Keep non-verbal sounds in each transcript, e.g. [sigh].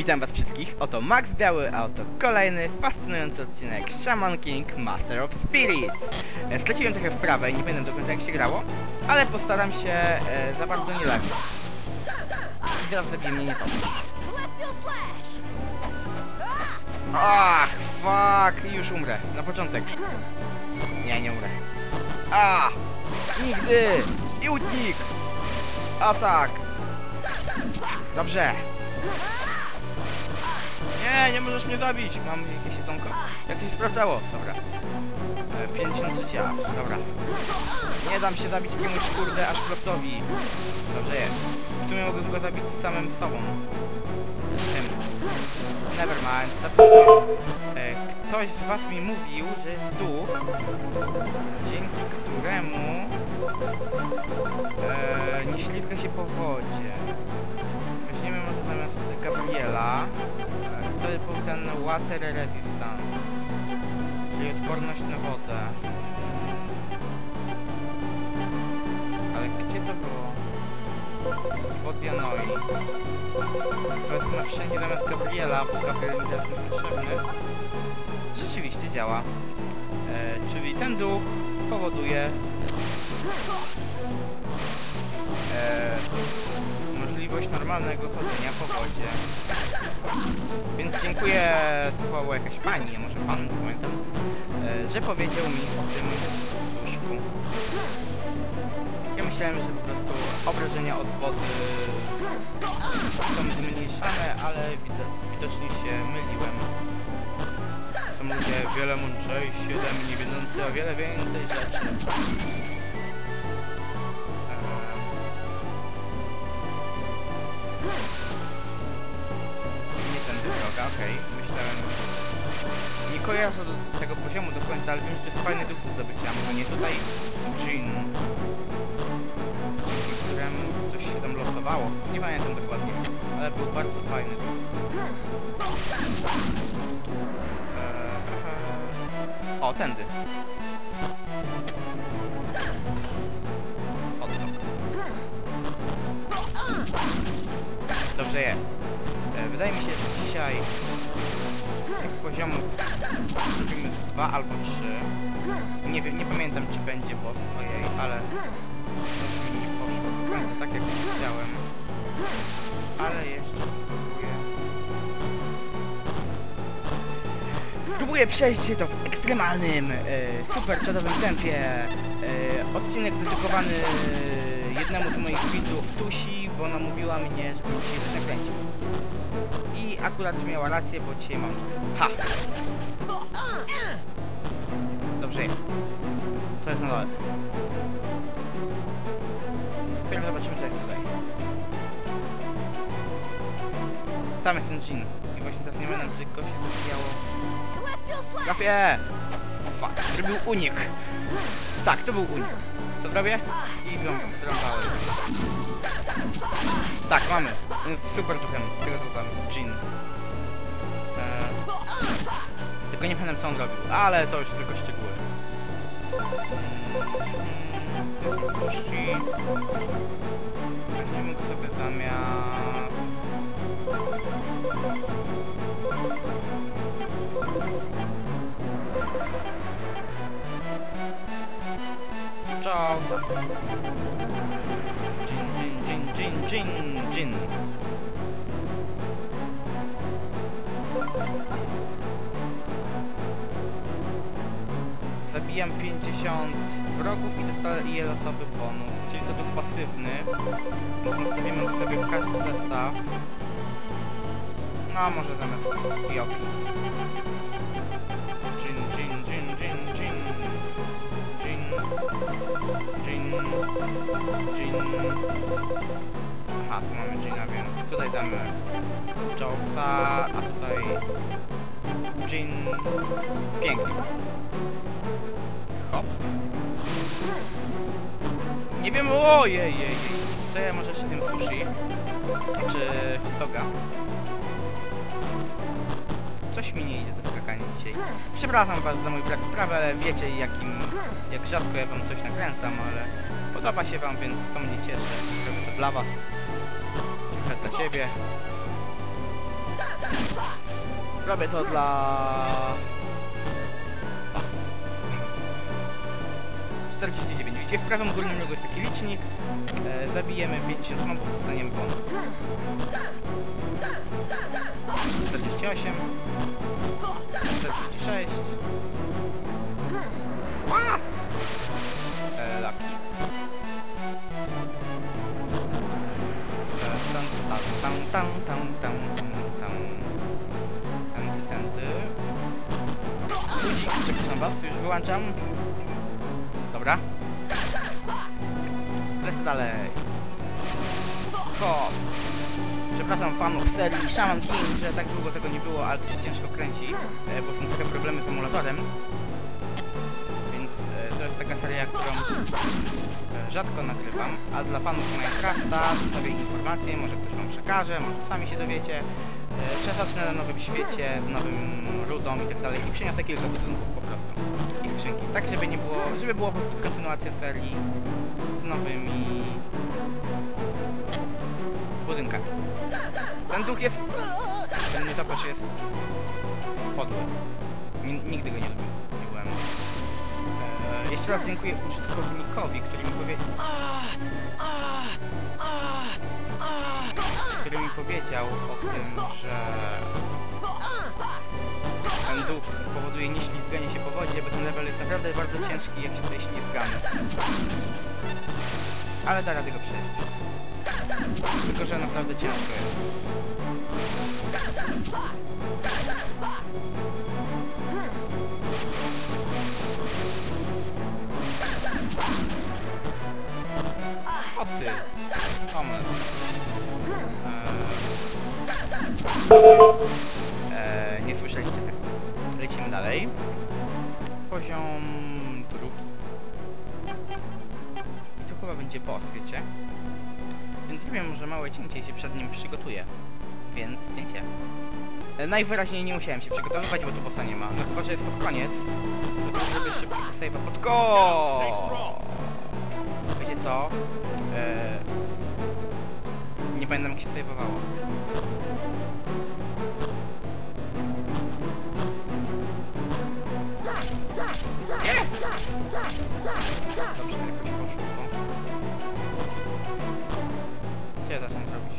Witam was wszystkich, oto Max Biały, a oto kolejny fascynujący odcinek Shaman King Master of Spirits. E, Straciłem trochę wprawę i nie będę do końca jak się grało, ale postaram się e, za bardzo nie lawić. I zaraz zabije mnie nie to. Ach, fuck, już umrę, na początek. Nie, nie umrę. A! Nigdy! I unik! Atak! Dobrze. Nie, nie możesz mnie zabić. Mam jakieś jedzonko? Jak się sprawdzało? Dobra. E, 50 życia. Dobra. Nie dam się zabić jakiemuś kurde aż ploptowi. Dobrze jest. W sumie mogę go zabić samym sobą. Tym. Nevermind. Zapomnę. E, ktoś z was mi mówił, że jest duch, dzięki któremu e, nieśliwka się po wodzie. Weźmiemy może zamiast Gabriela. To był ten Water Resistance. Czyli odporność na wodę. Ale gdzie to było? Wodianoi. Wezmę wszędzie zamiast Gabriela, bo Gabriel mi teraz nie potrzebny. Rzeczywiście działa. E, czyli ten duch powoduje e, możliwość normalnego chodzenia po wodzie. Więc dziękuję, to była jakaś pani, może pan, nie pamiętam, e, że powiedział mi o tym duszku. Ja myślałem, że po prostu obrażenia od wody są zmniejszane, ale wido- widocznie się myliłem. Są ludzie wiele mądrzejsi ode mnie, wiedzący o wiele więcej rzeczy. Okej, myślałem... Nie kojarzę do tego poziomu do końca, ale wiem, że to jest fajny duch do zdobycia. Może nie tutaj dzięki któremu coś się tam losowało. Nie pamiętam dokładnie, ale był bardzo fajny. Eee, o, tędy. Dog. Dobrze jest. Wydaje mi się, że dzisiaj tych poziomów zrobimy dwa albo trzy. Nie nie pamiętam czy będzie boss, ojej, ale mi nie poszło tak jak chciałem. Ale jeszcze spróbuję. Spróbuję przejść to w ekstremalnym, e, super czadowym tempie. E, odcinek dedykowany jednemu z moich widzów, Tusi, bo ona mówiła mnie, żebym coś nakręcił. Akurat miała rację, bo dzisiaj mam. Ha! Dobrze jest. Co jest na dole? Najpierw zobaczymy co jest tutaj. Tam jest ten dżin. I właśnie teraz nie będę, go się zabijało. Trafię! Fuck, zrobił unik. Tak, to był unik. Co zrobię? I zrąbałem. Tak, mamy. Super duchem, duchem. Jin. Eee, tylko nie pamiętam co on robił, ale to już tylko szczegóły. Sushi. Weźmiemy go sobie zamiast... Ciao. Jin, jin, jin, jin, jin, jin. Zabijam 50 wrogów i dostaję losowy bonus, czyli to duch pasywny. Więc nastawimy go sobie w każdy zestaw. No, może zamiast jin, jin, jin, jin. Jin. Jin. Jin. Aha, tu mamy Gina, więc tutaj damy Josa, a tutaj Jin. Pięknie. Hop. Nie wiem, ojej, jej. Co ja może jeszcze tym sushi? Czy hot doga? Coś mi nie idzie to skakanie dzisiaj. Przepraszam was za mój brak sprawy, ale wiecie jakim, jak rzadko ja wam coś nakręcam, ale podoba się wam, więc to mnie cieszy. Robię to dla was. Ciebie. Robię to dla... 49. Widzicie, w prawym górnym rogu jest taki licznik. E, zabijemy 50 mobów, dostaniemy bonus. 48. 46. Ła! E, Lucky. Tan, tan, tan, tan, tan. Tędy, tędy. Przepraszam was, już wyłączam. Dobra. Lecę dalej. Hop. Przepraszam fanów serii Shaman King, że tak długo tego nie było, ale to się ciężko kręci, e, bo są trochę problemy z emulatorem. Więc e, to jest taka seria, którą e, rzadko nagrywam, a dla fanów Minecrafta zostawię informacje, może ktoś może sami się dowiecie. E, Przezacznę na nowym świecie, z nowym rudą i tak dalej i przyniosę kilka budynków po prostu i skrzynki. Tak, żeby nie było, żeby była po prostu kontynuacja serii z nowymi budynkami. Ten duch jest... Ten nietoperz jest... podły. Ni- nigdy go nie lubiłem. Nie byłem. Eee, jeszcze raz dziękuję użytkownikowi, który mi powie... który mi powiedział o tym, że ten duch powoduje nieślizganie się po wodzie, bo ten level jest naprawdę bardzo ciężki, jak się tutaj ślizgamy. Ale da radę go przejść. Tylko, że naprawdę ciężko jest. O ty! Moment. Eee, nie słyszeliście tego. Lecimy dalej. Poziom drugi. I to chyba będzie boss, wiecie? Więc zrobię może małe cięcie się przed nim przygotuję. Więc cięcie. E, najwyraźniej nie musiałem się przygotowywać, bo tu bossa nie ma. No chyba, że jest pod koniec. To zrobię szybkiego save'a pod ko. Wiecie co? E, nie pamiętam jak się save'owało. Dobrze, jakoś poszło to. Co ja zacząłem zrobić?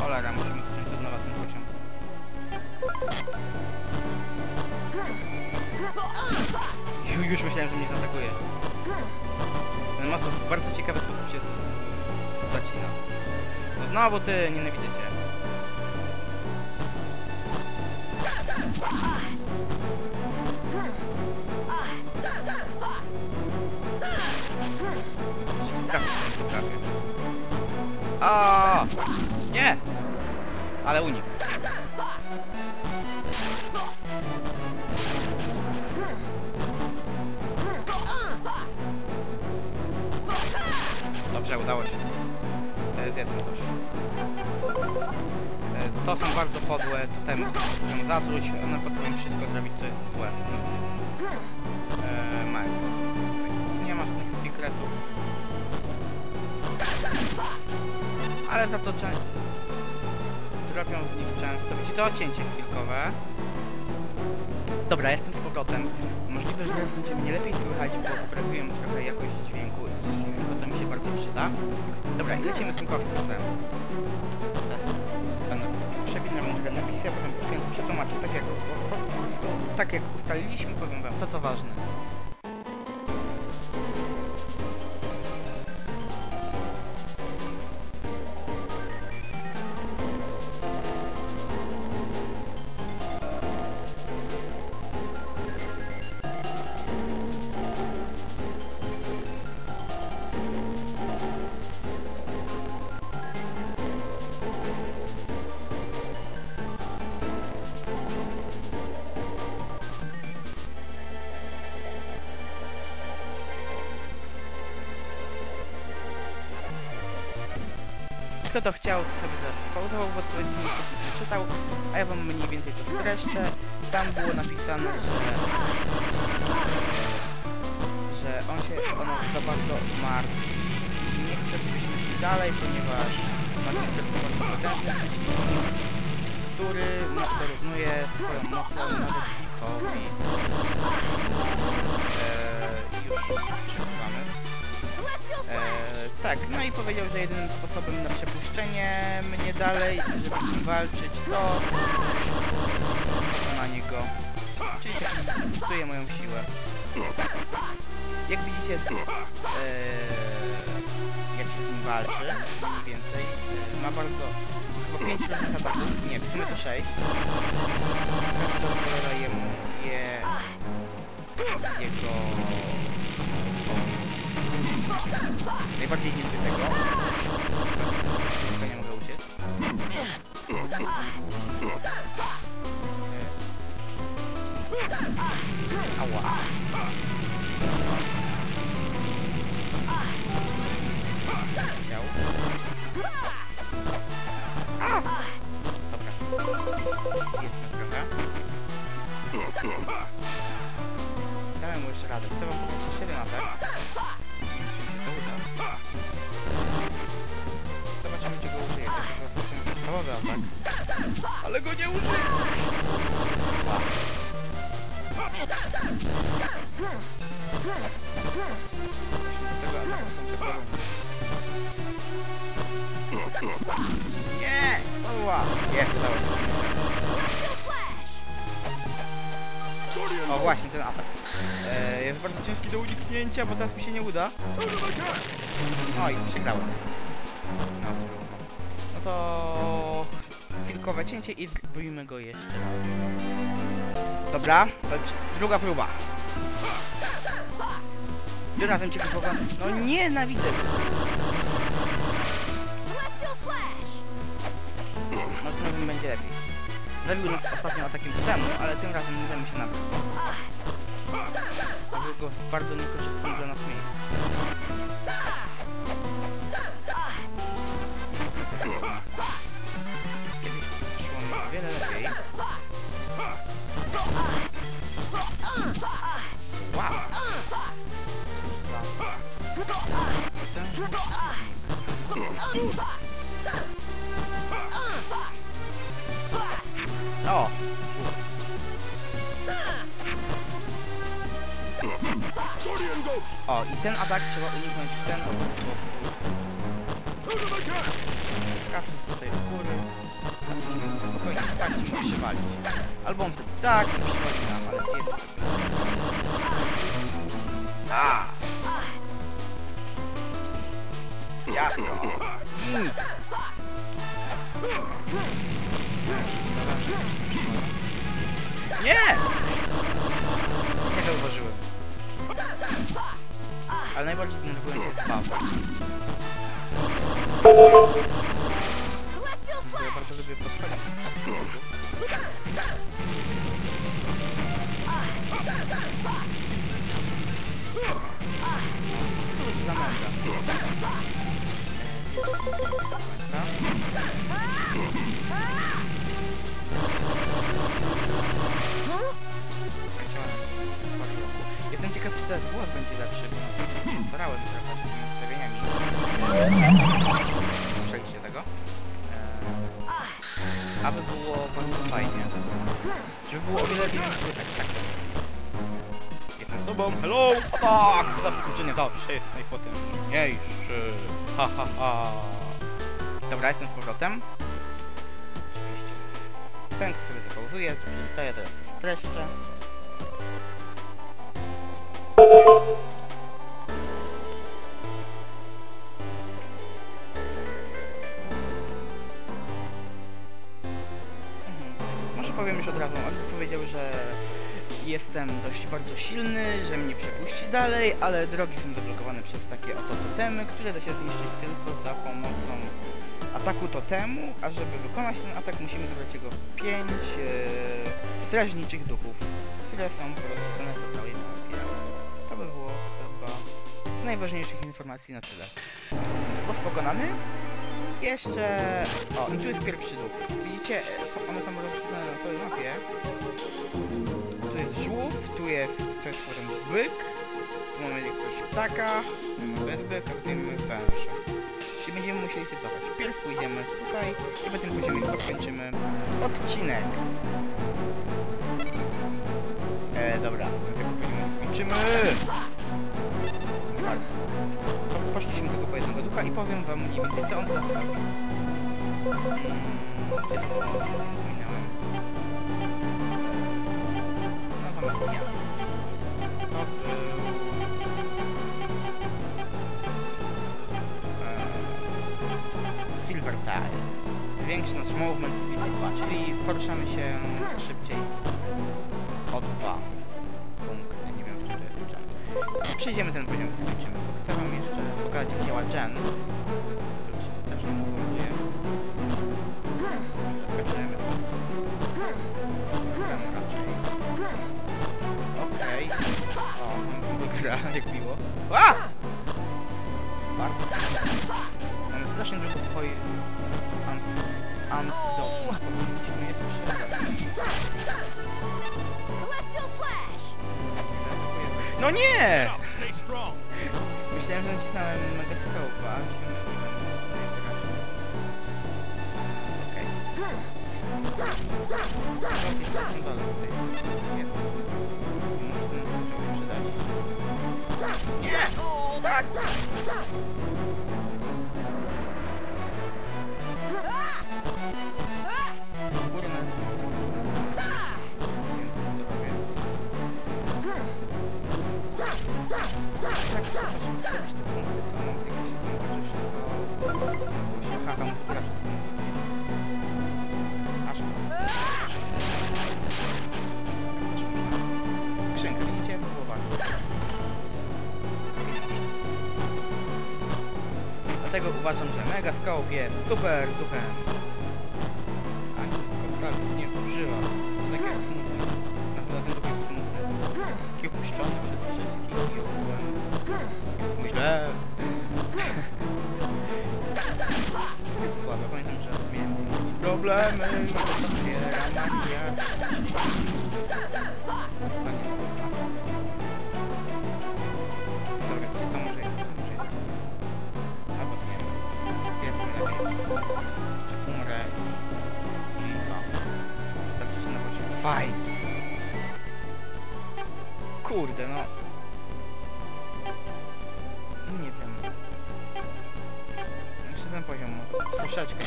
Cholera, musimy zacząć od nowa ten poziom. Ju, już myślałem, że mnie zaatakuje. Ten masa w bardzo ciekawy sposób się zacina. No znowu ty, nienawidzę cię. A, Nie! Ale unik. Dobrze, udało się. E, Zjedzmy coś. E, To są bardzo podłe, tutaj muszę zatruć, one potrafią wszystko zrobić, co jest złe. E, Mac. Nie ma żadnych sekretów. Ale za to często... Dropią z nich często. Wiecie co? Cięcie chwilkowe. Dobra, jestem z powrotem. Możliwe, że teraz będzie mnie lepiej słychać, bo poprawiłem trochę jakość dźwięku i to mi się bardzo przyda. Dobra, i lecimy z tym kosmosem. Przewinę może napisy, a potem przetłumaczę tak jak, tak jak ustaliliśmy, powiem wam to co ważne. Kto to chciał, to sobie teraz spauzował w odpowiednim sposób przeczytał, a ja wam mniej więcej to streszczę. Tam było napisane, że, że on się o nas za bardzo martwi i nie chce, żebyśmy szli dalej, ponieważ magister to bardzo potężny przeciwnik który dorównuje swoją mocą nawet Zikowi. Eee, już tak, no i powiedział, że jedynym sposobem na przepuszczenie mnie dalej, żeby z nim walczyć, to pokonanie go. Czyli tak testuje moją siłę. Jak widzicie, eee, jak się z nim walczy, mniej więcej, eee, ma bardzo, chyba 5 różnych ataków, nie, w sumie to 6. Każda odpowiada jemu, je, jego Najbardziej niezbytego. Tylko nie mogę uciec. Ała. Chciał. A! Dobra. Jest na trochę. Dałem mu jeszcze radę. Chcę wam powiedzieć jeszcze jeden atak. Nie wiem, czy mi się to podstawowy atak. Ale go nie użyję! Tego ataku są. Nie! Spadła! Jest, się. O właśnie, ten atak. E, jest bardzo ciężki do uniknięcia, bo teraz mi się nie uda. Oj, przegrałem. No to... Chwilkowe cięcie i zróbmy go jeszcze raz. Dobra, to druga próba. Tym razem cię pokonam. No nienawidzę. No tym razem będzie lepiej. Zabił nas ostatnio atakiem temu, ale tym razem nie damy się nabrać. W bardzo niekorzystnym dla nas miejscu. Ten atak trzeba uniknąć w ten sposób. Skacząc tutaj do góry. Spokojnie spać i mógł się walić. Albo on tak i przywali nam, ale kiedy A! Jasno! Mm. Nie! Nie zauważyłem. Ale najbardziej denerwujący jest baba. Ja bardzo lubię podchodzić. Co to za męża? Jestem ciekaw, czy teraz głos będzie lepszy, Tak! Zaskoczenie zawsze jest najpotężniejszy. Ha ha ha. Dobra, jestem z powrotem. Oczywiście. Ten sobie zapauzuję, co zostaje, teraz to streszczę. Mhm. Może powiem już od razu, on powiedział, że jestem dość bardzo silny, że mnie przepuści dalej, ale drogi są zablokowane przez takie oto totemy, które da się zniszczyć tylko za pomocą ataku totemu, a żeby wykonać ten atak musimy zebrać jego 5 e, strażniczych duchów, które są porozrzucone po całej mapie. To by było chyba z najważniejszych informacji na tyle. Boss pokonany. Jeszcze... O, i tu jest pierwszy duch. Widzicie, e, one są rozrzucone na całej mapie. Jest coś potem byk, tu mamy jakiegoś ptaka, bez byka, mamy węża. Czyli będziemy musieli się cofać. Najpierw pójdziemy tutaj i po tym poziomie podkończymy odcinek. E, dobra, tego poziomu skończymy. Tak. Poszliśmy tylko po jednego ducha i powiem wam mniej więcej co on tam zrobił. Mm, Silver Tile. Zwiększy nasz movement speed o 2, czyli poruszamy się szybciej o 2 punkty. Nie wiem, czy to jest. Przejdziemy ten poziom skończymy. Chcę wam jeszcze pokazać, jak działa Gen. do gra, [laughs] jak miło. A! Bardzo. Mamy strasznie dużo pokoi... Antidotów. Powinniśmy je sprzedać. No nie! Myślałem, że nacisnąłem megascope'a. Okej. Robię Tak! Kurna. Uważam, że Mega Scope jest super duchem. A naprawdę nie używa. To takie smutne. Na pewno ten duch jest smutny. Taki opuszczony przez wszystkich i ogółem. Jest źle. Jest słabe. Pamiętam, że miałem problemy. i Fajnie. Kurde, no. Nie wiem. Jeszcze ten poziom troszeczkę.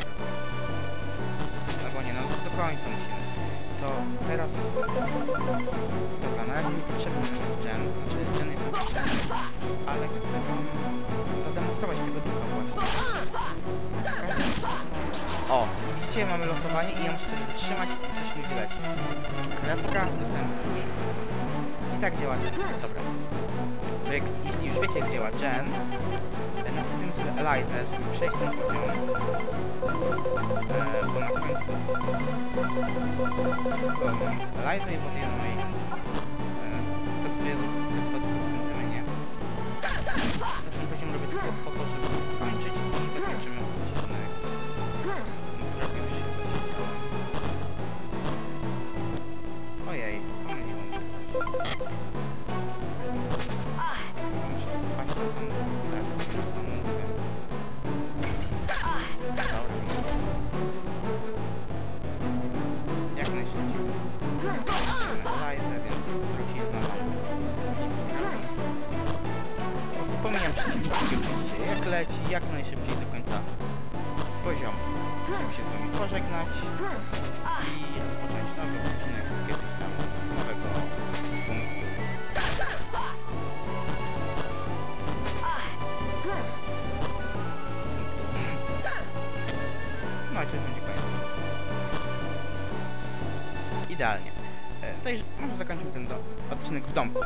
Albo nie, no do końca musimy. To teraz... Dobra, na razie nie potrzebny jest gen. widzicie, mamy losowanie i ja muszę sobie wytrzymać i coś mi wyleci. Krewka, dostałem już. I tak działa gen. Dobra. To jak, jeśli już wiecie jak działa gen, następnym sobie Eliza, żeby przejść ten poziom. E, bo na końcu bo mam Eliza i potem no i e, to to. Na ten poziom robię tylko po to, żeby skończyć i zakończymy odcinek. Idealnie. E, Tutaj może zakończymy ten odcinek w domku.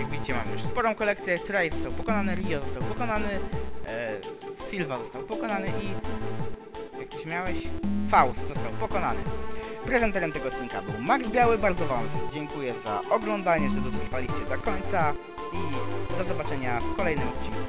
Jak widzicie mamy już sporą kolekcję, Trade został pokonany, Rio został pokonany, e, Silva został pokonany i... Jak coś miałeś? Faust został pokonany. Prezenterem tego odcinka był Max Biały, bardzo wam dziękuję za oglądanie, że dotrwaliście do końca i do zobaczenia w kolejnym odcinku.